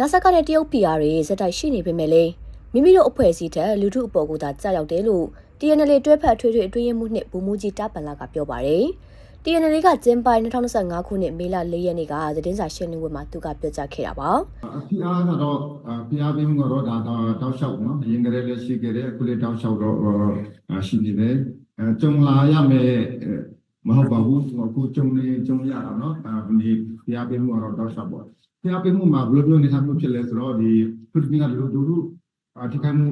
နာဆာကနဲ့တရုတ် PR တွေဇက်တိုက်ရှိနေပေမဲ့လည်းမိမိတို့အဖွဲ့အစည်းထက်လူထုအပေါ်ကသာကြာရောက်တယ်လို့ TNL တွဲဖက်ထွေထွေအတွင်းရမှုနှစ်ဘူမူကြီးတာပန်လာကပြောပါတယ်။ TNL ကကျင်းပ2025ခုနှစ်မေလ4ရက်နေ့ကသတင်းစာရှင်းလင်းပွဲမှာသူကပြောကြားခဲ့တာပါအဖိအားကတော့အဖိအားပေးမှုကတော့ဒါတော့တောက်လျှောက်နော်အရင်ကတည်းကလည်းရှိခဲ့တယ်အခုလည်းတောက်လျှောက်တော့အာရှိနေတယ်အဲကြုံလာရမယ်အဲ မဟုတ်ပါဘူးအခုကြုံနေကြုံရတာနော်အဲဒီဖိအားပေးမှုကတော့တောက်လျှောက်ပေါ့ဖိအားပေးမှုမှာဘယ်လိုမျိုးနေထိုင်မှုဖြစ်လဲဆိုတော့ဒီသူတို့ကလူလူလူအထိခိုက်မှု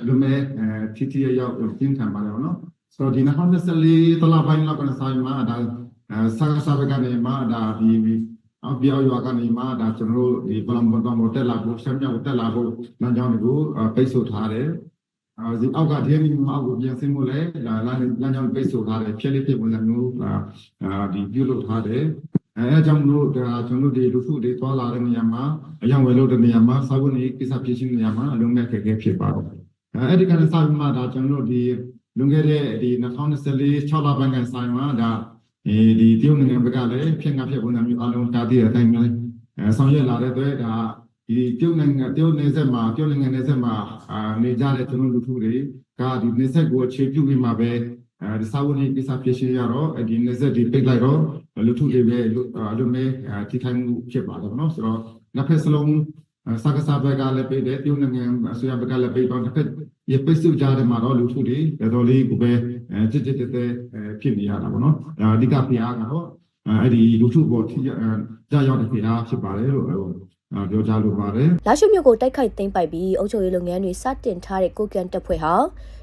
အလိုမဲ့အဲထိထိရောက်ပြင်းထန်ပါတယ်နော်ဆိုတော့ဒီ2024တလပိုင်းလောက်ကစမှာဒါအဲဆာဆာဘကနေမှာဒါဒီအပြောရွာကနေမှဒါကျွန်တော်တို့ဒီဘလမ်ဘတော်မိုတက်လာဖို့ရှမ်းမြောက်တက်လာဖို့လမ်းကြောင်းတွေကိုပိတ်ဆို့ထားတယ်။ အဲဒီအောက်ကဒီနေ့မှအောက်ကိုပြင်ဆင်ဖို့လည်းဒါလမ်းလမ်းကြောင်းပိတ်ဆို့ထားတယ်ဖြစ်လေးဖြစ်ပုံစံမျိုးအာဒီပြုလုပ်ထားတယ်။အဲအကြောင်းလို့ဒါကျွန်တော်တို့ဒီလူထုတွေသွားလာတဲ့နေရာမှာအယောင်ဝယ်လို့တဲ့နေရာမှာစာဝတ်နေကိစ္စဖြစ်ရှိနေရာမှာအလုံးမဲ့ခက်ခဲဖြစ်ပါတယ်။အဲဒီကနေ့စာပြီးမှဒါကျွန်တော်တို့ဒီလွန်ခဲ့တဲ့ဒီ2024 6လပိုင်းကဆိုင်မှာဒါအဲဒီတရုတ်နိုင်ငံဘက်ကလည်းဖြစ်ငါဖြစ်ပုံစံမျိုးအလုံးတာတည်တဲ့အတိုင်းပဲအဲဆောင်ရွက်လာတဲ့အတွက်ဒါ ဒီတရုတ်နိုင်ငံတရုတ်နယ်စပ်မှာတရုတ်နိုင်ငံနယ်စပ်မှာအာနေကြတဲ့ကျွန်တော်လူထုတွေကဒီနယ်စပ်ကိုအခြေပြုပြီးမှပဲအဲဒီစာဝန်ကြီးကိစ္စဖြစ်ရှိရတော့ဒီနယ်စပ်ဒီပိတ်လိုက်တော့လူထုတွေပဲလူမဲထိခိုက်မှုဖြစ်ပါတယ်နော်ဆိုတော့နှစ်ဖက်စလုံးစကားစားဘက်ကလည်းပိတ်တယ်တရုတ်နိုင်ငံအစိုးရဘက်ကလည်းပိတ်တော့တစ်ဖက်ရပိတ်စုကြတဲ့မှာတော့လူထုတွေတော်တော်လေးကိုပဲအဲတစ်တစ်တဲ့ဖြစ်နေရတာပေါ့နော်အဓိကဖျားကတော့အဲ့ဒီလူထုပေါ်ထိကြရောက်တဲ့ဖျားဖြစ်ပါတယ်လို့ ပြောကြလိုပါတယ်လာရှုမြို့ကိုတိုက်ခိုက်သိမ်းပိုက်ပြီးအုပ်ချုပ်ရေးလုပ်ငန်းတွေစတင်ထားတဲ့ကိုကန်တပ်ဖွဲ့ဟာ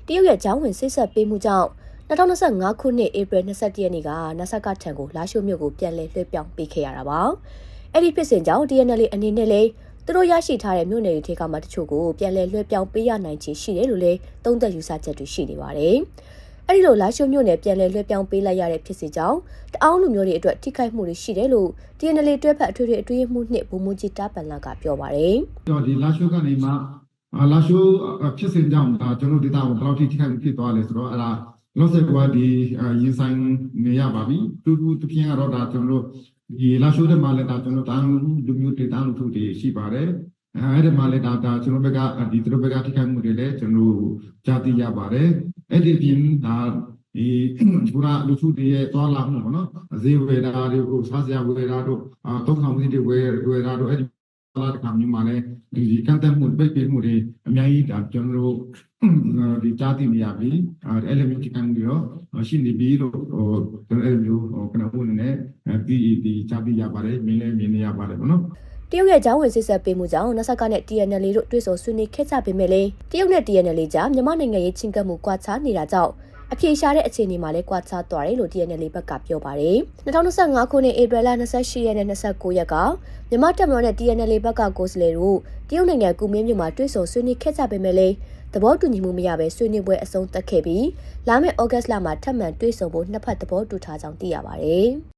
တရုတ်ရဲ့ကြောင်းဝင်ဆစ်ဆက်ပေးမှုကြောင့်2025ခုနှစ်ဧပြီ21ရက်နေ့ကနာဆာကထံကိုလာရှုမြို့ကိုပြန်လည်လွှဲပြောင်းပေးခဲ့ရတာပါ။အဲ့ဒီဖြစ်စဉ်ကြောင့် TNL အနေနဲ့လည်းသူတို့ရရှိထားတဲ့မြို့နယ်တွေထဲကမှတချို့ကိုပြန်လည်လွှဲပြောင်းပေးရနိုင်ခြင်းရှိတယ်လို့လည်းသုံးသပ်ယူဆချက်တွေရှိနေပါတယ်။ အဲဒီလိုလာရှုမြို့နယ်ပြန်လည်လွှဲပြောင်းပေးလိုက်ရတဲ့ဖြစ်စီကြောင့်တအောင်းလူမျိုးတွေအတွက်ထိခိုက်မှုတွေရှိတယ်လို့ TNL တွဲဖက်အထွေထွေအတွင်းမှုနှစ်ဘူမူကြီးတာပန်လာကပြောပါတယ်။တော့ဒီလာရှိုးကနေမှလာရှိုးဖြစ်စဉ်ကြောင့်ဒါကျွန်တော်ဒေတာကိုဘယ်လောက်ထိထိခိုက်ဖြစ်သွားလဲဆိုတော့အဲ့ဒါလောဆယ်ကဒီရင်ဆိုင်နေရပါပြီတူတူတပြင်းကတော့ဒါကျွန်တော်တို့ဒီလာရှိုးတဲ့မှာလည်းဒါကျွန်တော်တောင်းလူမျိုးတေတောင်းလူထုတွေရှိပါတယ်အဲ့ဒီမှာလည်းဒါဒါကျွန်တော်ဘက်ကဒီသူတို့ဘက်ကထိခိုက်မှုတွေလည်းကျွန်တော်ကြားသိရပါတယ် အဲ့ဒီပြင်ဒါဒီဘူရာလူထုတွေရဲ့သွားလာမှုပေါ့နော်ဈေးဝယ်တာတွေကိုစားစရာဝယ်တာတို့အာတုံးဆောင်မှုတွေဝယ်ဝယ်တာတို့အဲ့ဒီလာတဲ့ခါမျိုးမှာလည်းဒီကန်တက်မှုပိတ်ပင်မှုတွေအများကြီးဒါကျွန်တော်တို့ဒီကြားသိနေရပြီအဲ့လိုမျိုးထိခိုက်မှုတွေရောရှိနေပြီလို့ဟိုကျွန်တော်အဲ့လိုမျိုးဟိုကနဦးနဲ့ဒီဒီကြားသိရပါတယ်မြင်လဲမြင်နေရပါတယ်ပေါ့နော် တရုတ်ရဲ့ကြောင်းဝင်စစ်ဆက်ပေးမှုကြောင့်နဆကနဲ့ TNL တို့တွေ့ဆုံဆွေးနွေးခဲ့ကြပေမဲ့လည်းတရုတ်နဲ့ TNL ကြားမြန်မာနိုင်ငံရေးချင်းကပ်မှုကွာခြားနေတာကြောင့်အပြေရှားတဲ့အခြေအနေမှာလည်းကွာခြားသွားတယ်လို့ TNL ဘက်ကပြောပါတယ်။2025ခုနှစ်ဧပြီလ28ရက်နဲ့29ရက်ကမြန်မာတပ်မတော်နဲ့ TNL ဘက်ကကိုယ်စားလှယ်တို့တရုတ်နိုင်ငံကူမင်းမြို့မှာတွေ့ဆုံဆွေးနွေးခဲ့ကြပေမဲ့လည်းသဘောတူညီမှုမရဘဲဆွေးနွေးပွဲအဆုံးသတ်ခဲ့ပြီးလာမယ့်ဩဂတ်လမှာထပ်မံတွေ့ဆုံဖို့နှစ်ဖက်သဘောတူထားကြောင်းသိရပါတယ်။